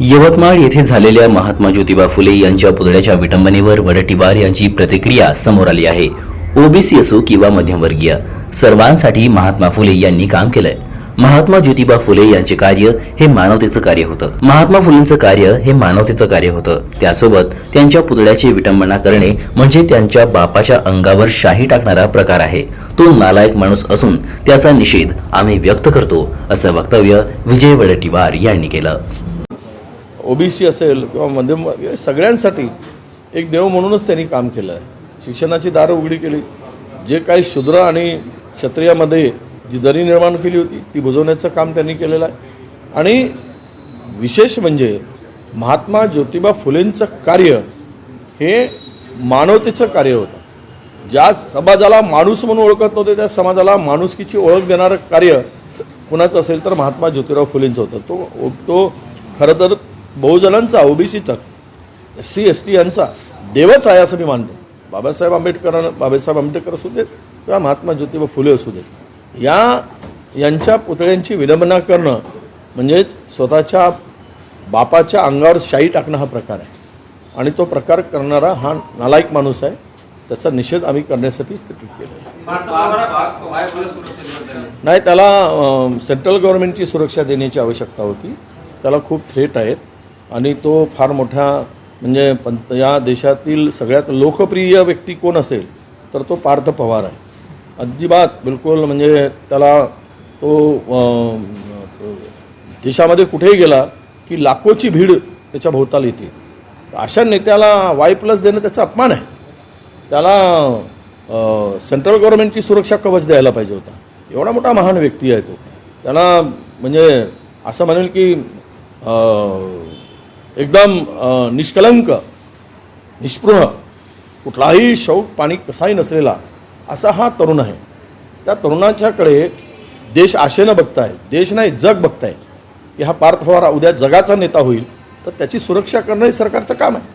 यवतमाळ येथे झालेल्या महात्मा ज्योतिबा फुले यांच्या पुतळ्याच्या विटंबनेवर वडट्टीवार यांची प्रतिक्रिया समोर आली आहे. ओबीसी असो किंवा मध्यमवर्गीय सर्वांसाठी महात्मा फुले यांनी काम केलंय. महात्मा ज्योतिबा फुले यांचे कार्य हे मानवतेचं कार्य होतं. महात्मा फुलेंचं कार्य हे मानवतेचं कार्य होतं. त्यासोबत त्यांच्या पुतळ्याची विटंबना करणे म्हणजे त्यांच्या बापाच्या अंगावर शाही टाकणारा प्रकार आहे. तो नालायक माणूस असून त्याचा निषेध आम्ही व्यक्त करतो असं वक्तव्य विजय वडट्टीवार यांनी केलं. ओबीसी असेल किंवा मध्यम सगळ्यांसाठी एक देव म्हणूनच त्यांनी काम केलं आहे शिक्षणाची दारं उघडी केली. जे काही शूद्र आणि क्षत्रियामध्ये जी दरी निर्माण केली होती ती बुजवण्याचं काम त्यांनी केलेलं आहे. आणि विशेष म्हणजे महात्मा ज्योतिबा फुलेंचं कार्य हे मानवतेचं कार्य होतं. ज्या समाजाला माणूस म्हणून ओळखत नव्हते त्या समाजाला माणुसकीची ओळख देणारं कार्य कुणाचं असेल तर महात्मा ज्योतिराव फुलेंचं होतं. तो तो खरं तर बहुजनांचा ओबीसीचा एस सी एस टी यांचा देवच आहे असं मी मानतो. बाबासाहेब आंबेडकर बाबासाहेब आंबेडकर असू देत किंवा महात्मा ज्योतिबा फुले असू देत या यांच्या पुतळ्यांची विलंबना करणं म्हणजेच स्वतःच्या बापाच्या अंगावर शाई टाकणं हा प्रकार आहे. आणि तो प्रकार करणारा हा नालायक माणूस आहे. त्याचा निषेध आम्ही करण्यासाठीच ते ट्विट नाही त्याला सेंट्रल गव्हर्नमेंटची सुरक्षा देण्याची आवश्यकता होती. त्याला खूप थेट आहेत. आणि तो फार मोठ्या म्हणजे पंत या देशातील सगळ्यात लोकप्रिय व्यक्ती कोण असेल तर तो पार्थ पवार आहे. अजिबात बिलकुल म्हणजे त्याला तो देशामध्ये कुठेही गेला की लाखोची भीड त्याच्या भोवताल येते. अशा नेत्याला वाय प्लस देणं त्याचा अपमान आहे. त्याला सेंट्रल गव्हर्नमेंटची सुरक्षा कवच द्यायला पाहिजे होता. एवढा मोठा महान व्यक्ती आहे तो. त्याला म्हणजे असं म्हणेल की एकदम निष्कलंक निष्पृह कुठलाही शौक पाणी कसाही नसलेला असा हा तरुण आहे. त्या तरुणाच्याकडे देश आशेनं बघताय देश नाही जग बघताय. की हा पार्थ पवार उद्या जगाचा नेता होईल तर त्याची सुरक्षा करणं हे सरकारचं काम आहे.